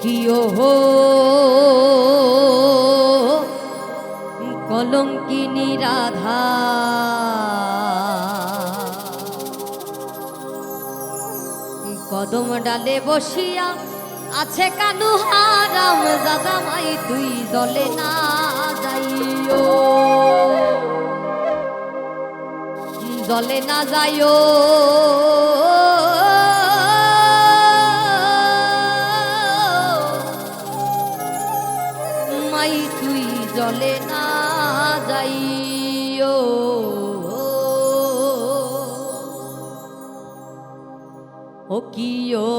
প্রিয় কলঙ্কিনি রাধা। কদম ডালে বসিয়া আছে কানু হারাম দাদা মাই তুই দলে না যাইও। দলে না যাইও। জলে না যাইও। ও কি ও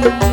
Thank you.